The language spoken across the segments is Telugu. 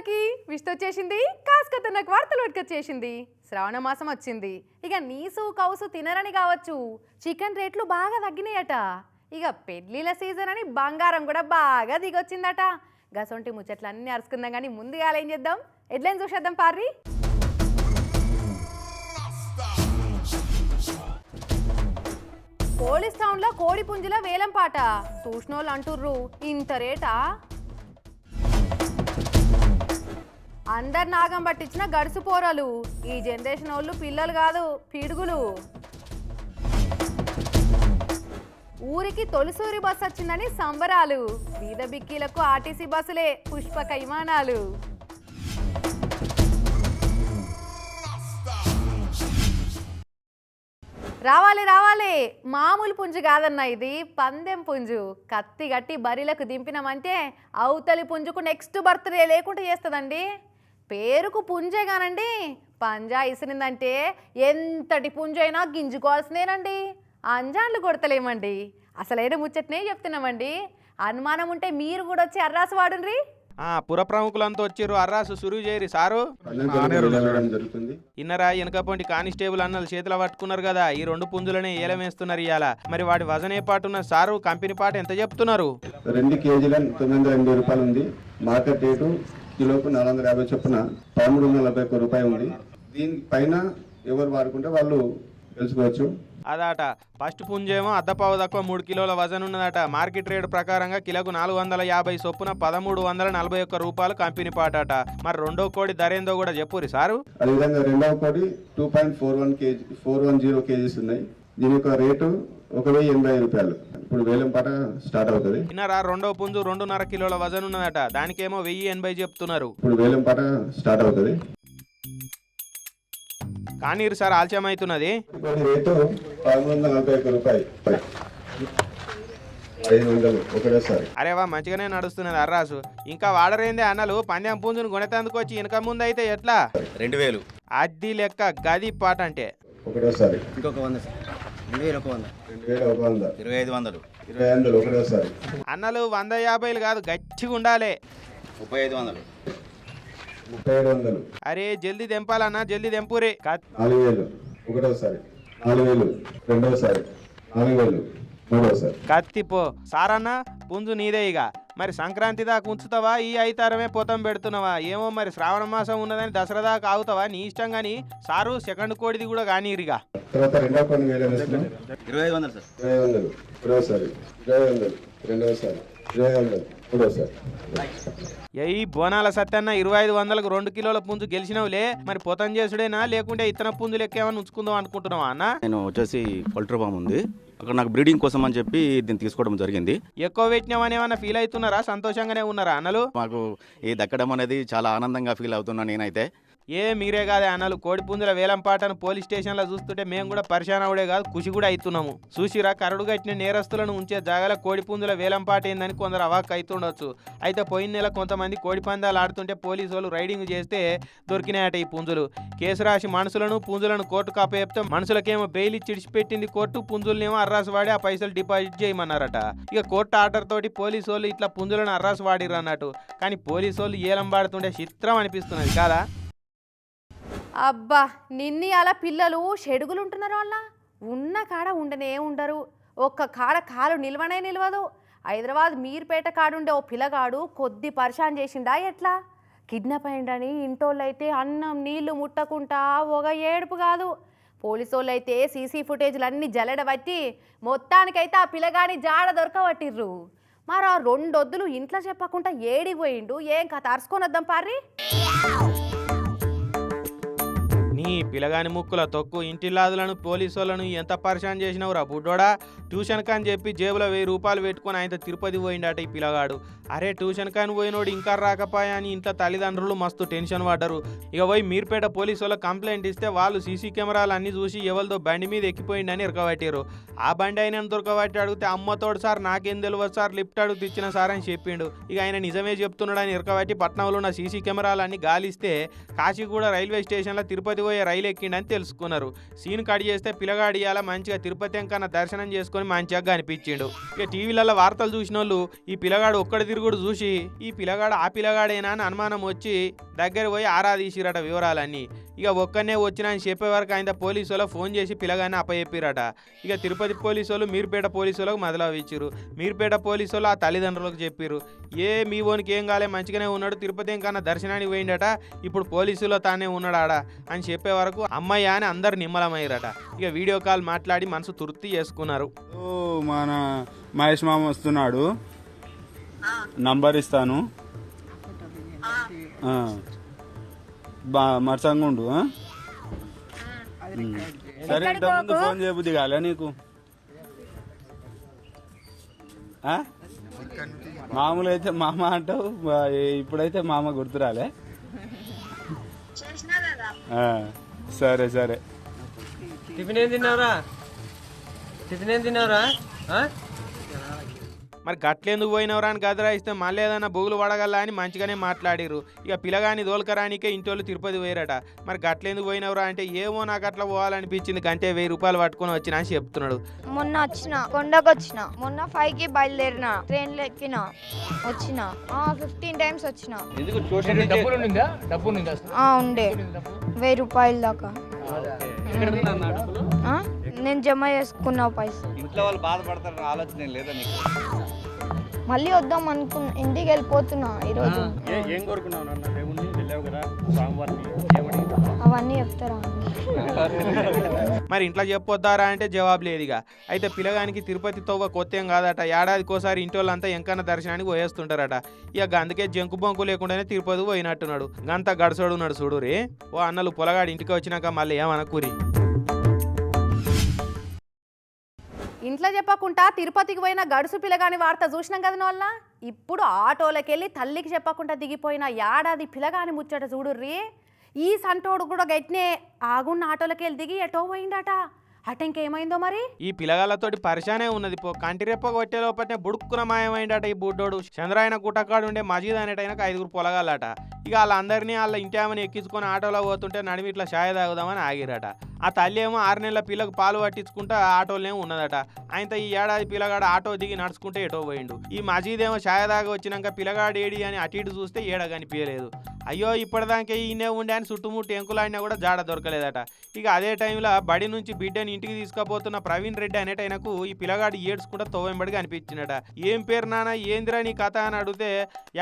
అందరికీ విష్ణు వచ్చేసింది కాస్కత నాకు వార్తలు పట్టుకొచ్చేసింది శ్రావణ మాసం వచ్చింది. ఇక నీసు కౌసు తినరని కావచ్చు. చికెన్ రేట్లు బాగా తగ్గినాయట. ఇక పెళ్ళిల సీజన్ అని బంగారం కూడా బాగా దిగొచ్చిందట. గసొంటి ముచ్చట్లు అన్నీ అరుచుకుందాం కానీ ముందుగా ఏం చేద్దాం? ఎడ్లైన్ చూసేద్దాం పార్రి పోలీస్ టౌన్లో కోడి పుంజుల వేలం పాట. చూసినోళ్ళు అంటుర్రు ఇంత రేటా? అందరు నాగం పట్టించిన గడుసు పోరలు. ఈ జనరేషన్ వాళ్ళు పిల్లలు కాదు పిడుగులు. ఊరికి తొలిసూరి బస్సు వచ్చిందని సంబరాలు. వీధ బిక్కీలకు ఆర్టీసీ బస్సులే పుష్పక విమానాలు రావాలి రావాలి. మామూలు పుంజు కాదన్న ఇది పందెం పుంజు. కత్తి గట్టి బరిలకు దింపినామంటే అవతలి పుంజుకు నెక్స్ట్ బర్త్డే లేకుండా చేస్తుందండి. పేరుకు పుంజే కానండి పంజా ఇసిరిందంటే ఎంతటి పుంజైనా గింజుకోవాల్సిందేనండి అంజాన్లు కొడతలేమండి. అసలైన ముచ్చట్నే చెప్తున్నామండి. అనుమానం ఉంటే మీరు కూడా వచ్చి అర్రాసు వాడుండ్రి. ఆ పుర ప్రముఖులంతా వచ్చిర్రు అర్రాసు సురువు చేయరి సారు. ఇన్నరా వెనకపొంటి కానిస్టేబుల్ అన్నలు చేతిలో పట్టుకున్నారు కదా. ఈ రెండు పుంజులని ఏలమేస్తున్నారు ఇవాళ మరి వాటి వజనే పాటున్న సారు కంపెనీ పాట ఎంత చెప్తున్నారు? రెండు కేజీల తొమ్మిది వందల ఎనభై రూపాయలు ఉంది మార్కెట్ రేటు కిలోకు నాలుగు వందల యాభై చొప్పున పదమూడు వందల నలభై ఒక్క రూపాయి ఉంది. దీని పైన ఎవరు వాడుకుంటే వాళ్ళు తెలుసుకోవచ్చు. అదాట. ఫస్ట్ పుంజేమో అద్దపావు తక్కువ మూడు కిలోల వజన్ ఉన్నదట. మార్కెట్ రేట్ ప్రకారంగా కిలోకు నాలుగు వందల యాభై చొప్పున పదమూడు వందల నలభై ఒక్క రూపాయలు కంపెనీ పాటట. మరి రెండో కోడి ధరేందో కూడా చెప్పురి సారు. అదేవిధంగా రెండవ కోడి two point four one kg four one zero kgs ఉన్నాయి. దీని యొక్క రేటు ఒక వెయ్యి ఎనభై ఐదు రూపాయలు. ఇప్పుడు వేలం పాట స్టార్ట్ అవుతుంది. ఇన్నరా రెండో పుంజు రెండున్నర కిలోల వజన్ ఉన్నదట. దానికేమో వెయ్యి ఎనభై చెప్తున్నారు. ఇప్పుడు వేలం పాట స్టార్ట్ అవుతుంది. కానీ సార్ ఆలస్యం అవుతున్నది. రేటు పదమూడు వందల నలభై ఒక్క రూపాయి. ఐదు వందలు ఒకటేసారి. అరే వా మంచిగానే నడుస్తున్నది అర్రాసు ఇంకా వాడరేందే అన్నలు? పందెం పుంజును కొనేతందుకు వచ్చి వెనక ముందు అయితే ఎట్లా? రెండు వేలు. అద్ది లెక్క గది పాట అంటే. ఒకటేసారి. ఇంకొక వంద అన్నలు వంద యాభైలు కాదు గట్టిగా ఉండాలి ముప్పై ఐదు వందలు. ముప్పై ఏడు వందలు. అరే జల్దీ తెంపాలన్నా జల్దీ తెంపురే. నాలుగు వేలు. ఒకటోసారి. నాలుగు వేలు. రెండోసారి. నాలుగు వేలు. మూడోసారి. కత్తి పో సారన్న పుంజు నీదే ఇక మరి సంక్రాంతి దాకా ఉంచుతావా? ఈ ఐతారమే పోతం పెడుతున్నావా? ఏమో మరి శ్రావణ మాసం ఉన్నదని దసరా దాకా ఆగుతావా? నీ ఇష్టం కానీ సారు సెకండ్ కోడిది కూడా కానీరిగా. తర్వాత రెండో కొన్ని వేలు వేస్తున్నాం ఇరవై ఐదు వందలు సార్. ఇరవై ఐదు వందలు. ఒకటోసారి ఇరవై ఐదు వందలు. రెండోసారి. ఇరవై ఐదు వందలు. మూడోసారి. ఈ బోనాల సత్యన్న ఇరవై ఐదు వందలకు రెండు కిలోల పుంజు గెలిచినవులే. మరి పొతం చేసుడేనా? లేకుంటే ఇతర పుంజులు ఎక్కేమని ఉంచుకుందాం అనుకుంటున్నావా అన్న? నేను వచ్చేసి పౌల్ట్రీ ఫామ్ ఉంది. అక్కడ నాకు బ్రీడింగ్ కోసం అని చెప్పి దీన్ని తీసుకోవడం జరిగింది. ఎక్కువ పెట్టినామని ఏమన్నా ఫీల్ అవుతున్నారా? సంతోషంగానే ఉన్నారా? అన్నలు? మాకు ఈ దక్కడం అనేది చాలా ఆనందంగా ఫీల్ అవుతున్నా నేనైతే. ఏ మీరే కాదే అన్నలు. కోడిపుంజుల వేలంపాటను పోలీస్ స్టేషన్లో చూస్తుంటే మేము కూడా పరిశాన్ అవుడే కాదు ఖుషి కూడా అవుతున్నాము చూసిరా కరడు కట్టిన నేరస్తులను ఉంచే జాగాల కోడిపుంజుల వేలంపాట ఏందని కొందరు అవాక్ అవుతుండొచ్చు అయితే పోయిన నెల కొంతమంది కోడి పందాలు ఆడుతుంటే పోలీసు వాళ్ళు రైడింగ్ చేస్తే దొరికినాయట ఈ పుంజులు. కేసు రాసి మనుషులను పుంజులను కోర్టు కాపేపితే మనుషులకేమో బెయిల్ చిడిచిపెట్టింది కోర్టు పుంజులనేమో అర్రాసు వాడి ఆ పైసలు డిపాజిట్ చేయమన్నారట. ఇక కోర్టు ఆర్డర్ తోటి పోలీసు వాళ్ళు ఇట్లా పుంజులను అర్రాసు వాడిరు అన్నట్టు. కానీ పోలీసు వాళ్ళు ఏలం పాడుతుంటే చిత్రం అనిపిస్తున్నది కాదా? అబ్బా నిన్ని అలా పిల్లలు షెడుగులు ఉంటున్నారు వాళ్ళ ఉన్న కాడ ఉండనే ఉండరు. ఒక్క కాడ కాలు నిల్వనే నిలవదు. హైదరాబాద్ మీర్పేట కాడుండే ఓ పిల్లగాడు కొద్ది పరిశాన్ చేసిండా ఎట్లా? కిడ్నాప్ అయ్యిండని ఇంటోళ్ళు అయితే అన్నం నీళ్ళు ముట్టకుంటా ఒక ఏడుపు కాదు. పోలీసు వాళ్ళు అయితే సీసీ ఫుటేజ్లు అన్నీ జల్లెడబట్టి మొత్తానికైతే ఆ పిల్లగాని జాడ దొరకబట్టిర్రు. మరి ఆ రెండొద్దులు ఇంట్లో చెప్పకుండా ఏడిపోయిండు ఏం కథ? అరుచుకొని వద్దాం పార్రి నీ పిలగాని ముక్కుల తొక్కు ఇంటిల్లాదులను పోలీసులను వాళ్ళను ఎంత పరిశాన్ చేసినవురా బుడ్డోడా? ట్యూషన్ కాని చెప్పి జేబులో వెయ్యి రూపాయలు పెట్టుకొని ఆయన తిరుపతి పోయిండట ఈ పిల్లగాడు. అరే ట్యూషన్ కాని పోయినోడు ఇంకా రాకపోయా అని ఇంత తల్లిదండ్రులు మస్తు టెన్షన్ పడ్డరు. ఇక పోయి మీర్పేట పోలీసు వాళ్ళు కంప్లైంట్ ఇస్తే వాళ్ళు సీసీ కెమెరాలు అన్ని చూసి ఎవరితో బండి మీద ఎక్కిపోయిండని ఇరకబట్టారు ఆ బండి ఆయన దొరకబట్టి అడిగితే అమ్మతోడు సార్ నాకేం తెలియదు సార్ లిఫ్ట్ అడుగు ఇచ్చిన సార్ అని చెప్పిండు. ఇక ఆయన నిజమే చెప్తున్నాడని ఇరకబట్టి పట్నంలో ఉన్న సీసీ కెమెరాలు అన్ని గాలిస్తే కాశీగూడ రైల్వే స్టేషన్లో తిరుపతి పోయే రైలు ఎక్కిండని తెలుసుకున్నారు. సీన్ కట్ చేస్తే పిల్లగాడి ఇవాళ మంచిగా తిరుపతి ఎంకన్న దర్శనం చేసుకొని మంచిగా కనిపించిండు ఇక టీవీలలో వార్తలు చూసిన వాళ్ళు ఈ పిల్లగాడు ఒక్కడ తిరుగుడు చూసి ఈ పిల్లగాడు ఆ పిల్లగాడేనా అని అనుమానం వచ్చి దగ్గర పోయి ఆరా తీసిరట వివరాలన్నీ. ఇక ఒక్కనే వచ్చిన అని చెప్పే వరకు ఆయన పోలీసు వాళ్ళకి ఫోన్ చేసి పిల్లగాన్ని అప్పచెప్పిరట. ఇక తిరుపతి పోలీసు వాళ్ళు మీరుపేట పోలీసు వాళ్ళకి మొదలవి ఇచ్చిరు మీరుపేట పోలీసు వాళ్ళు ఆ తల్లిదండ్రులకు చెప్పారు ఏ మీ ఓనికి ఏం కాలే మంచిగానే ఉన్నాడు తిరుపతి ఇంకన్నా దర్శనానికి పోయిండట ఇప్పుడు పోలీసులో తానే ఉన్నాడాడ అని చెప్పే వరకు అమ్మయ్య అని అందరు నిమ్మలమయ్యారట. ఇక వీడియో కాల్ మాట్లాడి మనసు తృప్తి చేసుకున్నారు. ఓ, మన మహేష్ మామ వస్తున్నాడు. నంబర్ ఇస్తాను. ఆ. బా మరసంగా ఉండు ఆ? ఉమ్. సరే ఇంతకుముందు ఫోన్ చేయబుద్ది కాలే నీకు? మామూలు అయితే మామ అంటావు ఇప్పుడైతే మామ గుర్తురాలే ఆ, సరే సరే టిఫిన్ ఏం తిన్నావురా టిఫిన్ ఏం తిన్నావురా? మరి గట్లెందుకు పోయినవరా అని గదరా ఇస్తే మళ్ళీ ఏదైనా బొగులు పడగల అని మంచిగానే మాట్లాడిరు ఇక పిల్లగాని దోలకరానికే ఇంటోళ్ళు తిరుపతి పోయారట. మరి గట్లెందుకు పోయినవరా అంటే ఏమో నాకు అట్లా పోవాలనిపించింది. గంటే వెయ్యి రూపాయలు పట్టుకొని వచ్చిన అని చెప్తున్నాడు. మొన్న వచ్చిన కొండకు వచ్చిన మొన్న ఫైవ్కి బయలుదేరిన ట్రైన్లో ఎక్కిన వచ్చిన ఫిఫ్టీన్ టైమ్స్ వచ్చిన. ఉండే. వెయ్యి రూపాయల దాకా? నేను జమ చేసుకున్న పైసలు. ఇంట్లో వాళ్ళు బాధపడతారని ఆలోచన లేదా నీకు? మళ్ళీ వద్దాం అనుకున్నా ఇంటికి వెళ్ళిపోతున్నా ఈరోజు. ఏం కోరుకున్నావు నాన్న? దేవుణ్ణి వెళ్ళావు కదా స్వామివారిని ఏమని అవన్నీ చెప్తారా? మరి ఇంట్లో చెప్పొద్దారా అంటే జవాబు లేదు ఇక అయితే పిల్లగానికి తిరుపతి తవ్వ కొత్త ఏం కాదట ఏడాదికోసారి ఇంటోళ్ళంతా ఎంకన్న దర్శనానికి పోయేస్తుంటారట. ఇక అందుకే జంకు బొంకు లేకుండానే తిరుపతి పోయినట్టున్నాడు. గంత గడసోడు ఉన్నాడు చూడు రే. ఓ అన్నలు పొలగాడు ఇంటికి వచ్చినాక మళ్ళీ ఏమనకూరి? ఇంట్లో చెప్పకుండా తిరుపతికి పోయిన గడుసు పిల్లగాని వార్త చూసినాం కదా వల్ల ఇప్పుడు ఆటోలకెళ్ళి తల్లికి చెప్పకుండా దిగిపోయిన ఏడాది పిల్లగాని ముచ్చట చూడుర్రి ఈ సంటోడు కూడా గట్నే ఆగున్న ఆటోలకెళ్ళి దిగి ఎటో పోయిండట? అట ఇంకేమైందో మరి? ఈ పిల్లగాళ్ళతోటి పరిశానే ఉన్నది పో. కంటి రెప్ప కొట్టే లోపలనే బుడుక్కున మాయమైండట ఈ బుడ్డోడు. చంద్రాయన గుట్టకాడు ఉండే మజీద్ అనేటైనకు ఐదుగురు పొలగాలట ఇక వాళ్ళందరినీ వాళ్ళ ఇంటామని ఎక్కించుకొని ఆటోలో పోతుంటే నడిమి ఇట్లా షాయ తాగుదామని ఆగిరట ఆ తల్లి ఏమో ఆరు నెలల పిల్లకు పాలు పట్టించుకుంటా ఆటోలోనే ఉన్నదట. ఆయనతో ఈ ఏడాది పిల్లగాడు ఆటో దిగి నడుచుకుంటే ఎటో పోయిండు. ఈ మజీద్ ఏమో ఛాయదాగా వచ్చినాక పిల్లగాడు ఏడి అని అటు ఇటు చూస్తే ఏడ కనిపించలేదు. అయ్యో ఇప్పటిదాకా ఈయనే ఉండే అని చుట్టుముట్టు ఎంకులాడినా కూడా జాడ దొరకలేదట. ఇక అదే టైంలో బడి నుంచి బిడ్డని ఇంటికి తీసుకుపోతున్న ప్రవీణ్ రెడ్డి అనేట ఆయనకు ఈ పిల్లగాడు ఏడ్చుకుంటా తోవెంబడిగా అనిపించినట. ఏం పేరు నాన్న? ఏందిరా నీ కథ అని అడిగితే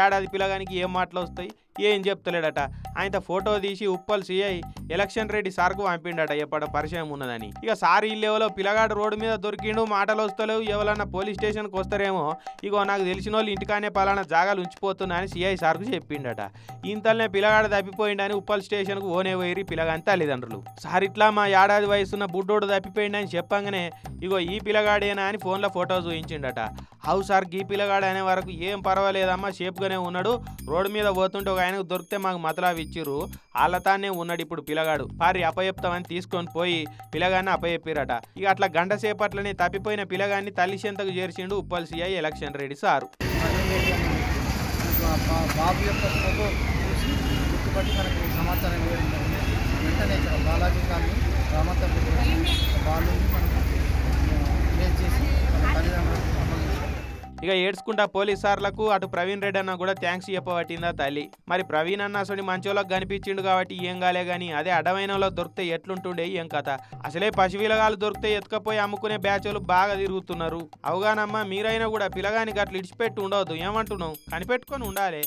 ఏడాది పిల్లగానికి ఏం మాటలు వస్తాయి? ఏం చెప్తలేడట? ఆయన ఫోటో తీసి ఉప్పల్ సిఐ ఎలక్షన్ రెడ్డి సార్కు పంపిండట ఎప్పటి పరిచయం ఉన్నదని. ఇక సార్ ఇల్లేవలో పిల్లగాడు రోడ్డు మీద దొరికిండు మాటలు వస్తలేవు ఎవరన్నా పోలీస్ స్టేషన్కి వస్తారేమో ఇగో నాకు తెలిసిన వాళ్ళు ఇంటికానే పలానా జాగాలు ఉంచిపోతున్నా అని సిఐ సార్కు చెప్పిండట. ఇంతలోనే పిల్లగాడు తప్పిపోయిండని ఉప్పల్ స్టేషన్కు ఓనే పోయి పిల్లగాని తల్లిదండ్రులు. సార్ ఇట్లా మా ఏడాది వయసున్న బుడ్డోడు తప్పిపోయిండని చెప్పంగానే ఇగో ఈ పిల్లగాడేనా అని ఫోన్లో ఫోటో చూపించిండట హౌ సార్ గీ పిల్లగాడు అనే వరకు ఏం పర్వాలేదమ్మా షేప్గానే ఉన్నాడు రోడ్డు మీద పోతుంటే ఒక ఆయనకు దొరికితే మాకు మతలావి ఇచ్చిర్రు. వాళ్ళతానే ఉన్నాడు ఇప్పుడు పిల్లగాడు పారి అప్పచెప్తామని తీసుకొని పోయి పిల్లగాన్ని అప్పచెప్పిరట ఇక అట్లా గంట సేపట్లనే తప్పిపోయిన పిల్లగాన్ని తల్లి చెంతకు చేర్చిండు Uppal CI election Reddy sir. బాబు యొక్క ఫోటో చూసి గుర్తుపట్టి మనకి సమాచారం ఇవ్వడం జరిగింది. వెంటనే ఇక్కడ బాలాజీ కానీ రామంతపూర్ వాళ్ళు మనకు చేసి మన తల్లిదండ్రులకు ఇక ఏడ్చుకుంటా పోలీస్ సార్లకు అటు ప్రవీణ్ రెడ్డి అన్న కూడా థ్యాంక్స్ చెప్పబట్టిందా తల్లి? మరి ప్రవీణ్ అన్న అసలు మంచోళ్ళకి కనిపించిండు కాబట్టి ఏం కాలే కానీ అదే అడమైన దొరికితే ఎట్లుంటుండే ఏం కథ? అసలే పసిపిల్లగాలు దొరికితే ఎత్తుకపోయి అమ్ముకునే బ్యాచ్లు బాగా తిరుగుతున్నారు. అవుగానమ్మా మీరైనా కూడా పిలగానికి అట్లా ఇడిచిపెట్టి ఉండవద్దు. ఏమంటున్నావు? కనిపెట్టుకొని ఉండాలి.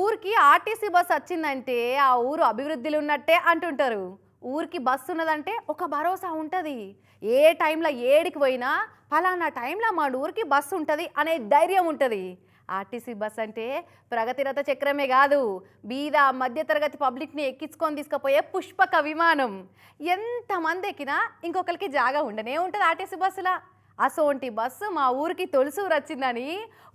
ఊరికి ఆర్టీసీ బస్ వచ్చిందంటే ఆ ఊరు అభివృద్ధిలో ఉన్నట్టే అంటుంటారు. ఊరికి బస్సు ఉన్నదంటే ఒక భరోసా ఉంటుంది. ఏ టైంలో ఏడికి పోయినా ఫలానా టైంలో మా ఊరికి బస్సు ఉంటుంది అనే ధైర్యం ఉంటుంది. ఆర్టీసీ బస్ అంటే ప్రగతిరథ చక్రమే కాదు బీద మధ్యతరగతి పబ్లిక్ని ఎక్కించుకొని తీసుకుపోయే పుష్పక విమానం. ఎంతమంది ఎక్కినా ఇంకొకరికి జాగా ఉండనే ఉంటుంది ఆర్టీసీ బస్సులా. అసోంటి బస్సు మా ఊరికి తొలుసూరు వచ్చిందని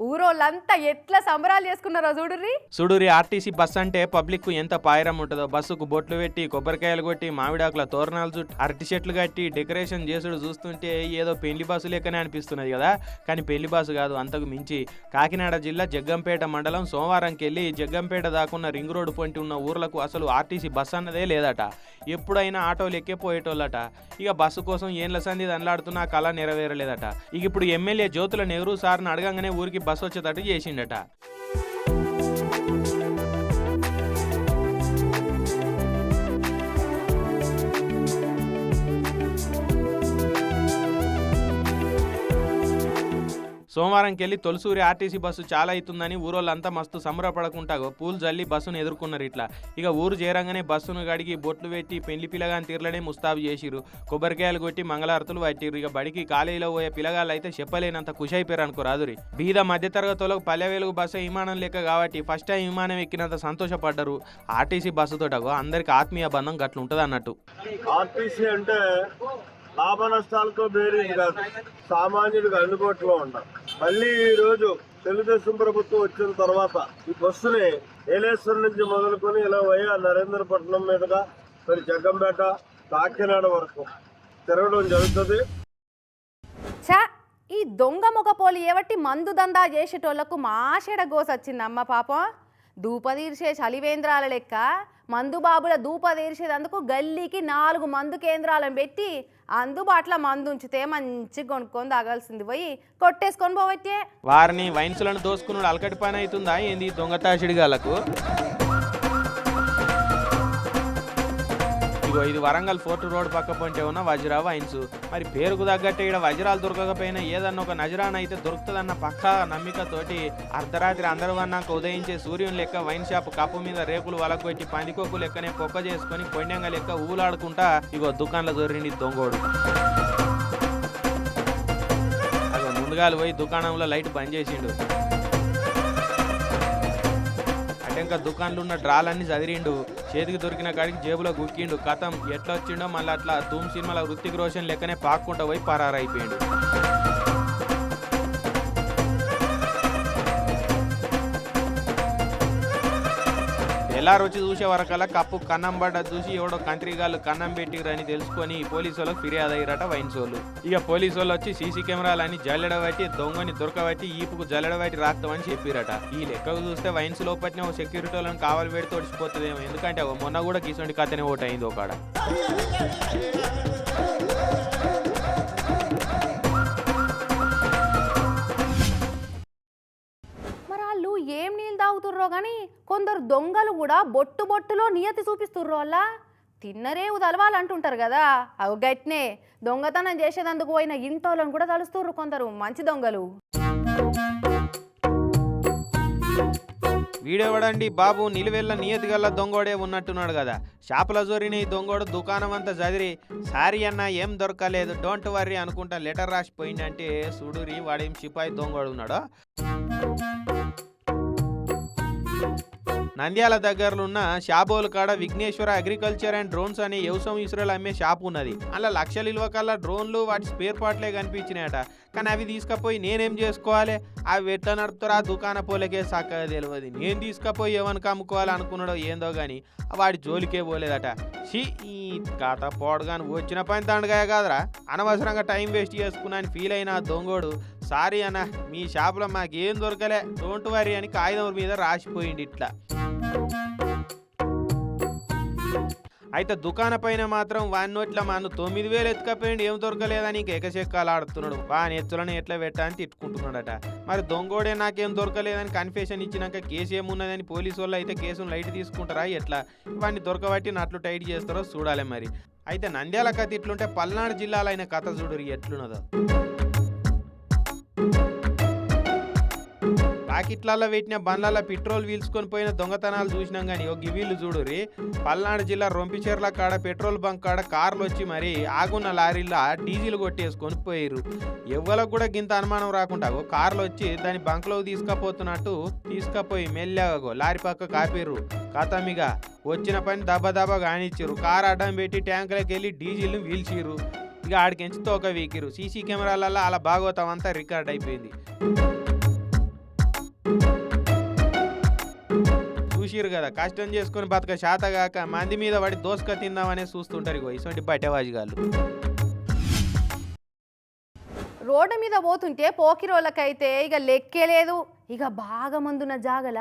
ఊరోళ్ళంతా ఎట్లా సంబరాలు చేసుకున్నారో చూడుర్రి. చూడురి ఆర్టీసీ బస్ అంటే పబ్లిక్కు ఎంత పాయరం ఉంటుందో. బస్సుకు బొట్లు పెట్టి కొబ్బరికాయలు కొట్టి మామిడాకుల తోరణాలు చుట్టి అరటి చెట్లు కట్టి డెకరేషన్ చేసుడు చూస్తుంటే ఏదో పెళ్ళి బస్సు లెక్కనే అనిపిస్తున్నది కదా. కానీ పెళ్ళి బస్సు కాదు అంతకు మించి. కాకినాడ జిల్లా జగ్గంపేట మండలం సోమవారంకి వెళ్ళి జగ్గంపేట దాకున్న రింగ్ రోడ్డు పొంటి ఉన్న ఊర్లకు అసలు ఆర్టీసీ బస్సు అన్నదే లేదట. ఎప్పుడైనా ఆటోలు ఎక్కే పోయేటోళ్ళట ఇక బస్సు కోసం ఏండ్ల సంధి దండలాడుతున్నా కళ నెరవేరలేదట ఇక ఇప్పుడు ఎమ్మెల్యే జ్యోతుల నెహ్రూ సార్ని అడగంగానే ఊరికి బస్సు వచ్చేటట్టు చేసిండట. సోమవారంకి వెళ్ళి తొలసూరి ఆర్టీసీ బస్సు చాలా అవుతుందని ఊరోళ్ళంతా మస్తు సంబరపడకుండా పూలు జల్లి బస్సును ఎదుర్కొన్నారు ఇట్లా. ఇక ఊరు చేరంగానే బస్సును గడిగి బొట్లు పెట్టి పెళ్ళి పిల్లగాని తీర్లనే ముస్తాబు చేసిరు కొబ్బరికాయలు కొట్టి మంగళారతులు పట్టిరు ఇక బడికి కాలేజీలో పోయే పిల్లగాళ్ళు అయితే చెప్పలేనంత ఖుషి అయిపోయారు అనుకో రాదురి. బీద మధ్యతరగతులకు పల్లె బస్సు విమానం లెక్క కాబట్టి ఫస్ట్ టైం విమానం ఎక్కినంత సంతోషపడ్డారు ఆర్టీసీ బస్సుతో అందరికి ఆత్మీయ బంధం గట్ల ఉంటుంది అన్నట్టు ఆర్టీసీ అంటే లాభ నష్టాలతో బేరీజ్ కాదు. సామాన్యుడికి అందుబాటులో ఉండాలి. మళ్ళీ ఈ రోజు తెలుగుదేశం ప్రభుత్వం వచ్చిన తర్వాత ఈ బస్సుని ఏలేశ్వరం నుంచి మొదలుకొని ఇలా వయ్యా నరేంద్రపట్నం మీదుగా మరి జగ్గంపేట కాకినాడ వరకు తిరగడం జరుగుతుంది. ఈ దొంగ మొగపోలు ఏవట్టి మందు దందా చేసేటోళ్ళకు మాషెడ గోసొచ్చిందమ్మ పాపం. దూపదీర్చే చలివేంద్రాల లెక్క మందు బాబుల దూపదీర్చేదందుకు గల్లీకి నాలుగు మందు కేంద్రాలను పెట్టి అందుబాటులో మందు ఉంచితే మంచి కొనుక్కొని తాగాల్సింది. పోయి కొట్టేసుకొని పోవచ్చే. వారిని వైన్సులను దోసుకున్నాడు అలకటి పని అవుతుందా? ఏంది దొంగతాషిడిగాలకు ఇగో ఇది వరంగల్ ఫోర్ట్ రోడ్ పక్క పొంటే ఉన్న వజ్రా వైన్స్ మరి పేరుకు తగ్గట్టే ఇక్కడ వజ్రాలు దొరకకపోయినా ఏదన్నా ఒక నజరాన అయితే దొరుకుతుందన్న పక్కా నమ్మికతోటి అర్ధరాత్రి అందరూ అన్నాక ఉదయించే సూర్యుని లెక్క వైన్ షాప్ కప్పు మీద రేకులు వలకొట్టి పందికొక్కు లెక్కనే పొక్క చేసుకొని పొండంగ లెక్క ఊలాడుకుంటా ఇగో దుకాణంలో దొరింది దొంగోడు. అగో ముందుగాలు పోయి దుకాణంలో లైట్ బంద్ చేసిండు. ఇంకా దుకాణంలో ఉన్న డ్రాలన్నీ చదిరిండు చేతికి దొరికిన కాడికి జేబులో గుక్కిండు. కథం ఎట్లా వచ్చిండో మళ్ళీ అట్లా ధూమ్ సినిమాలో రుతిక్ రోషన్ లెక్కనే పాక్కుంటా పోయి పరారైపోయిండు. ఎల్లారు వచ్చి చూసే వరకల్లా కప్పు కన్నం పడ్డ చూసి ఎవడో కంట్రీగాళ్ళు కన్నం పెట్టిరని తెలుసుకొని పోలీసు వాళ్ళకి ఫిర్యాదు అయ్యారట వైన్స్ వాళ్ళు ఇక పోలీసు వాళ్ళు వచ్చి సీసీ కెమెరాలని జల్లెడబట్టి దొంగని దొరకబట్టి ఈపుకు జల్లెడబట్టి రాస్తామని చెప్పిరట. ఈ లెక్కకు చూస్తే వైన్స్ లోపట్నే ఓ సెక్యూరిటీ వాళ్ళని కావాలి పెడితే ఒడిచిపోతుందేమో ఎందుకంటే మొన్న కూడా కిసోంటి కథనే ఓటు ఒకడ తాగుతుర్రో కానీ కొందరు దొంగలు కూడా బొట్టు బొట్టులో నియతి చూపిస్తుర్రో అలా తిన్నరే ఉదలవాలంటుంటారు కదా. అవి గట్నే దొంగతనం చేసేదందుకు పోయిన ఇంటోళ్ళని కూడా తలుస్తుర్రు కొందరు మంచి దొంగలు. వీడెవడండి బాబు? నిలువెల్ల నియతి గల్ల దొంగోడే ఉన్నట్టున్నాడు కదా. షాపుల జోరిని దొంగోడు దుకాణం అంతా చదిరి సారీ అన్న ఏం దొరకలేదు డోంట్ వర్రీ అనుకుంటా లెటర్ రాసి పోయిందంటే వాడేం సిపాయి దొంగోడు ఉన్నాడో? నంద్యాల దగ్గరలో ఉన్న కాడ విఘ్నేశ్వర అగ్రికల్చర్ అండ్ డ్రోన్స్ అనే వ్యవసాయం ఇసురలు అమ్మే షాప్ ఉన్నది. అలా లక్షల ఇలువ కల్లా డ్రోన్లు వాటి స్పేర్ పార్ట్లే కనిపించినాయట. కానీ అవి తీసుకపోయి నేనేం చేసుకోవాలి? అవి ఎట్లా నడుపుతారో దుకాణ పోలేకే సక్కగా తెలియదు నేను తీసుకపోయి ఎవరికి అమ్ముకోవాలి అనుకున్నాడో ఏందో కానీ వాడి జోలికే పోలేదట. షీ ఈ కథ పోడగాని వచ్చిన పని తండగా కాదురా. అనవసరంగా టైం వేస్ట్ చేసుకున్నా అని ఫీల్ అయిన దొంగోడు సారీ అన్న మీ షాపులో మాకేం దొరకలే. డోంట్ వరీ అని కాగితం మీద రాసిపోయింది ఇట్లా అయితే దుకాణ పైన మాత్రం వాని నోట్ల మాను తొమ్మిది వేలు ఎత్తుకపోయింది ఏం దొరకలేదని ఇంక ఎకచెక్కాలు ఆడుతున్నాడు. వాని ఎత్తులను ఎట్లా పెట్టా అని తిట్టుకుంటున్నాడట. మరి దొంగోడే నాకేం దొరకలేదని కన్ఫెషన్ ఇచ్చినాక కేసు ఏమున్నదని పోలీసు వాళ్ళు అయితే కేసును లైట్ తీసుకుంటారా ఎట్లా? వాడిని దొరకబట్టి నట్లు టైట్ చేస్తారో చూడాలి మరి. అయితే నంద్యాల కథ ఇట్లుంటే పల్నాడు జిల్లాలో అయిన కథ చూడరు ఎట్లున్నదో. పాకెట్లలో పెట్టిన బండ్లలో పెట్రోల్ వీల్చుకొని పోయిన దొంగతనాలు చూసినాం కానీ ఒక వీళ్ళు చూడురి పల్నాడు జిల్లా రొంపిచెర్ల కాడ పెట్రోల్ బంక్ కాడ కార్లు వచ్చి మరి ఆగున్న లారీల్లో డీజిల్ కొట్టేసుకొని పోయిర్రు. ఎవ్వలకు కూడా గింత అనుమానం రాకుండా ఓ కార్లు వచ్చి దాని బంక్లోకి తీసుకపోతున్నట్టు తీసుకపోయి మెల్లగో లారీ పక్క కాపేరు కథమిగా వచ్చిన పని దెబ్బ కానిచ్చారు కార్ కారు అడ్డం పెట్టి ట్యాంకులకు వెళ్ళి డీజిల్ని వీల్చిరు ఇక ఆడికెంచి తోక వీకిరు సీసీ కెమెరాలలో అలా భాగవతం అంతా రికార్డ్ అయిపోయింది. చూసిరు కదా కష్టం చేసుకొని బతక శాతగాక మంది మీద పడి దోసుక తిందామనే చూస్తుంటారు ఇగో ఇటువంటి బట్టెవాజిగాళ్ళు. రోడ్డు మీద పోతుంటే పోకిరోళ్ళకైతే ఇక లెక్కే లేదు. ఇక బాగా మందున్న జాగల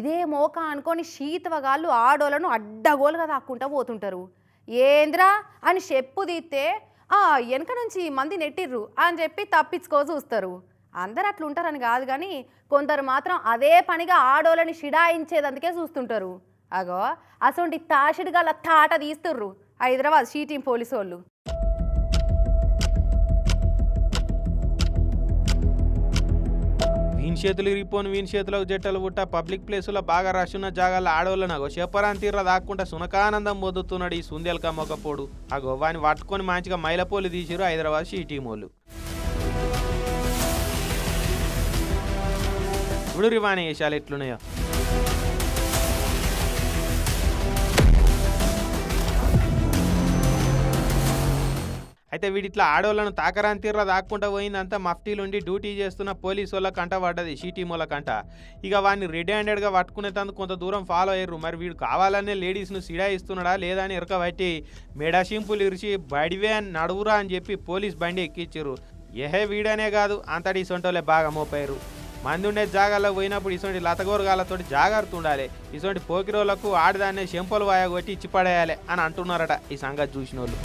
ఇదే మోక అనుకొని శీతవగాళ్ళు ఆడోళ్ళను అడ్డగోలుగా దాక్కుంటా పోతుంటారు. ఏంద్రా అని చెప్పు తీస్తే ఆ వెనక నుంచి మంది నెట్టిర్రు అని చెప్పి తప్పించుకో చూస్తారు. అందరు అట్లా ఉంటారని కాదు కానీ కొందరు మాత్రం అదే పనిగా ఆడోళ్ళని షిడాయించేదందుకే చూస్తుంటారు. అగో అసొంటి తాషిడిగా గల తాట తీస్తుర్రు హైదరాబాద్ షీటీం పోలీసు వాళ్ళు. వీని చేతులు ఇరిగిపోను వీని చేతులకు జట్టలు పుట్ట పబ్లిక్ ప్లేసులో బాగా రష్ ఉన్న జాగాల్లో ఆడవాళ్ళు అగో చెప్పరాని తీర దాక్కుంటా సునకానందం పొందుతున్నాడు ఈ సుందెలక మొక్కపోడు అగో వాని పట్టుకొని మంచిగా మైలపోలు తీసిరు హైదరాబాద్ షీటీం వాళ్ళు. ఇప్పుడు రివాణి వేసాలు ఎట్లున్నాయో. అయితే వీడిట్లా ఆడవాళ్ళను తాకరాని తీర్ర దాక్కుంటా పోయిందంతా మఫ్టీలుండి డ్యూటీ చేస్తున్న పోలీసు వాళ్ళ కంట పడ్డది షీటీమోల కంట. ఇక వాడిని రెడీ హ్యాండెడ్గా పట్టుకునేందుకు కొంత దూరం ఫాలో అయ్యారు. మరి వీడు కావాలనే లేడీస్ను సిడాయిస్తున్నాడా లేదా అని ఇరకబట్టి పట్టి మెడాషింపులు ఇరిచి బడివే అని నడువురా అని చెప్పి పోలీస్ బండి ఎక్కించారు ఏహే వీడనే కాదు అంతటి సొంటోలే బాగా మోపారు మంది ఉండే జాగాల్లో పోయినప్పుడు ఇటువంటి లతగోరగాలతో జాగ్రత్త ఉండాలి ఇటువంటి పోకిరోలకు ఆడదాన్నే చెంపలు వాయగొట్టి ఇచ్చి పడేయాలి అని అంటున్నారట ఈ సంగతి చూసిన వాళ్ళు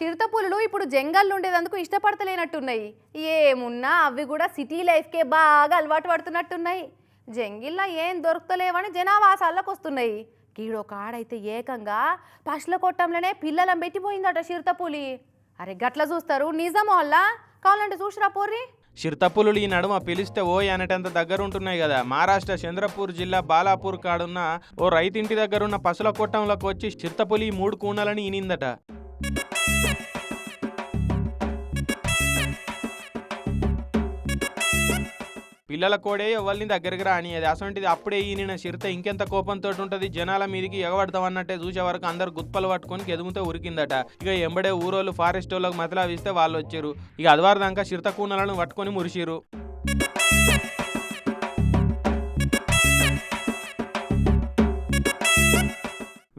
చిరుతపులులు ఇప్పుడు జంగల్లో ఉండేందుకు ఇష్టపడతలేనట్టున్నాయి. ఏమున్నా అవి కూడా సిటీ లైఫ్కే బాగా అలవాటు పడుతున్నట్టున్నాయి. జంగిల్లో ఏం దొరుకుతలేవని జనావాసాలకు వస్తున్నాయి కీడొక ఆడైతే ఏకంగా పశుల కొట్టంలోనే పిల్లలం పెట్టిపోయిందట చిరుతపులి. అరే గట్ల చూస్తారు నిజం వల్ల కావాలంటే చూసిరా పోర్రి? చిరుతపులులు ఈ నడుమ పిలిస్తే ఓయ్ అనేటంత దగ్గర ఉంటున్నాయి కదా. మహారాష్ట్ర చంద్రపూర్ జిల్లా బాలాపూర్ కాడున్న ఓ రైతింటి దగ్గర ఉన్న పసుల కొట్టంలోకి వచ్చి చిరుతపులి మూడు కూనలని ఈనిందట. పిల్లల కోడే ఎవరిని దగ్గరికి రానియది అసొంటిది అప్పుడే ఈయన చిరుత ఇంకెంత కోపంతో ఉంటుంది? జనాల మీదకి ఎగబడతామన్నట్టే చూసే వరకు అందరు గుత్పలు పట్టుకొని ఎదుగుతూ ఉరికిందట. ఇక ఎంబడే ఊరోళ్ళు ఫారెస్ట్ వాళ్ళకి మతలావిస్తే వాళ్ళు వచ్చారు. ఇక అదివారు దాకా చిరుత కూనలను పట్టుకొని మురిసిరు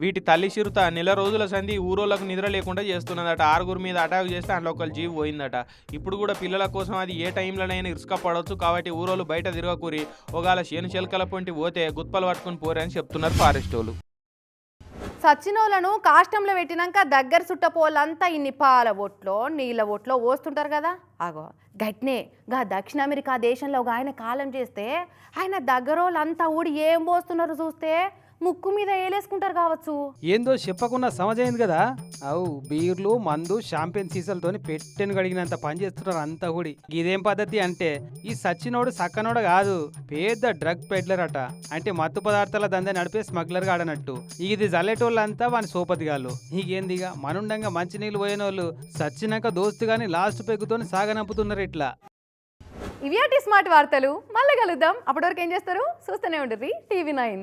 వీటి తల్లి చిరుత నెల రోజుల సంధి ఊరోళ్ళకు నిద్ర లేకుండా చేస్తున్నదట. ఆరుగురు మీద అటాక్ చేస్తే అందులో ఒకళ్ళు జీవి పోయిందట. ఇప్పుడు కూడా పిల్లల కోసం అది ఏ టైంలోనైనా ఇసుక పడవచ్చు కాబట్టి ఊరోళ్ళు బయట తిరగకూరి ఒకవేళ శేను చెలకల పొంటి పోతే గుత్పలు పట్టుకొని పోరని చెప్తున్నారు ఫారెస్ట్ వాళ్ళు. సచ్చినోళ్ళను కాష్టంలో పెట్టినాక దగ్గర చుట్టపోలంతా ఇన్ని పాల ఒట్లో నీళ్ళ ఒట్లో పోస్తుంటారు కదా. అగో గట్నే గా దక్షిణ అమెరికా దేశంలో ఒక ఆయన కాలం చేస్తే ఆయన దగ్గరోళ్ళంతా ఊడి ఏం పోస్తున్నారు చూస్తే ముక్కు మీద ఏలేసుకుంటారు కావచ్చు. ఏందో చెప్పకుండా సమజైంది కదా. అవు బీర్లు మందు షాంపియన్ సీసాలతోని పెట్టెను గడిగినంత పని చేస్తున్నారు అంతా కూడా ఇదేం పద్ధతి అంటే ఈ సచ్చినోడు సక్కనోడు కాదు పెద్ద డ్రగ్ పెడ్లర్ అట. అంటే మత్తు పదార్థాల దందా నడిపే స్మగ్లర్ గాడనట్టు. ఇది జల్లెటోళ్ళంతా వాని సోపతిగాళ్ళు. ఇకేందిగా మనుండంగా మంచినీళ్ళు పోయిన వాళ్ళు సచ్చినాక దోస్తు గాని లాస్ట్ పెగ్గుతోని సాగనంపుతున్నారు ఇట్లా. ఇవి స్మార్ట్ వార్తలు మళ్ళీ కలుద్దాం. అప్పటి వరకు ఏం చేస్తారు? చూస్తూనే ఉండరు టీవీ నైన్.